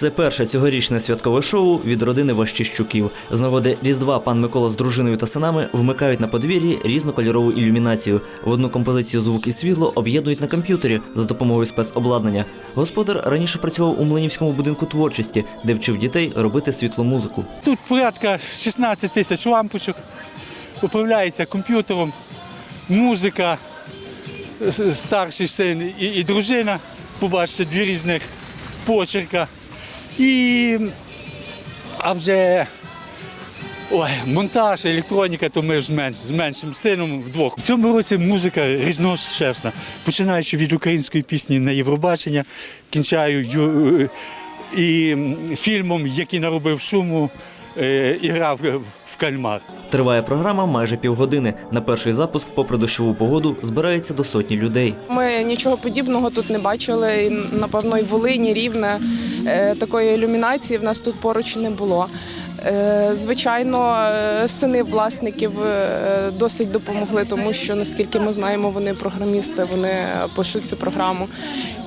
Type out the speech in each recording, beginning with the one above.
Це перше цьогорічне святкове шоу від родини Ващищуків. З нагоди Різдва пан Микола з дружиною та синами вмикають на подвір'ї різнокольорову ілюмінацію. В одну композицію звук і світло об'єднують на комп'ютері за допомогою спецобладнання. Господар раніше працював у Млинівському будинку творчості, де вчив дітей робити світломузику. Тут порядка 16 тисяч лампочок, управляється комп'ютером, музика, старший син і, і дружина. Побачите, дві різних почерка. І, а вже ой, монтаж, електроніка, то ми ж з, менш, з меншим сином вдвох. В цьому році музика різношерстна, починаючи від української пісні на Євробачення, кінчаю і фільмом, який наробив шуму, і грав в кальмар. Триває програма майже півгодини. На перший запуск, попри дощову погоду, збирається до сотні людей. Ми нічого подібного тут не бачили. І, Напевно, і Волині, Рівне е, такої ілюмінації в нас тут поруч не було. Е, Звичайно, е, сини власників е, досить допомогли, тому що наскільки ми знаємо, вони програмісти, вони пишуть цю програму.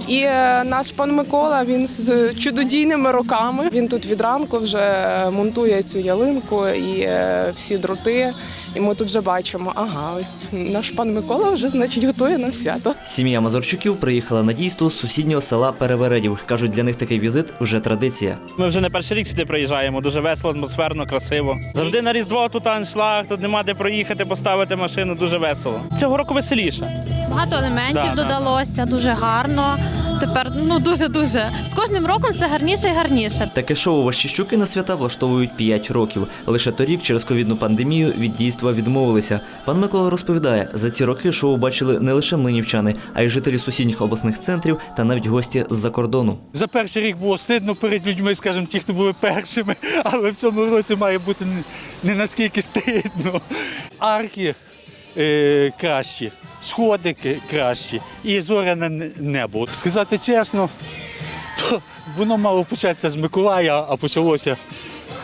І наш пан Микола він з чудодійними руками. Він тут від ранку вже монтує цю ялинку і всі дроти. І ми тут вже бачимо, ага, наш пан Микола вже значить готує нам свято. Сім'я Мазурчуків приїхала на дійство з сусіднього села Перевередів. кажуть, для них такий візит вже традиція. Ми вже не перший рік сюди приїжджаємо. Дуже весело, атмосферно, красиво. Завжди на Різдво тут аншлаг, тут нема де проїхати, поставити машину. Дуже весело. Цього року веселіше. Багато елементів Да, да. додалося, дуже гарно. Тепер ну дуже дуже з кожним роком все гарніше і гарніше. Таке шоу Ващищуки на свята влаштовують 5 років. Лише торік через ковідну пандемію від дійства відмовилися. Пан Микола розповідає, за ці роки шоу бачили не лише млинівчани, а й жителі сусідніх обласних центрів та навіть гості з-за кордону. За перший рік було стидно перед людьми, скажімо, ті, хто були першими, але в цьому році має бути не- наскільки стидно. Е, кращі, сходи к- кращі і зоряне небо. Сказати чесно, то воно мало початися з Миколая, а почалося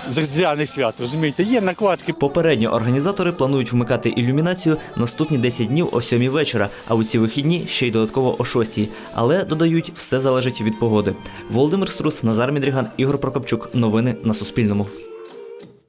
з різдвяних свят. Розумієте, є накладки. Попередньо організатори планують вмикати ілюмінацію наступні 10 днів о 7 вечора, а у ці вихідні ще й додатково о 6. Але додають, все залежить від погоди. Володимир Струс, Назар Мідріган, Ігор Прокопчук. Новини на Суспільному.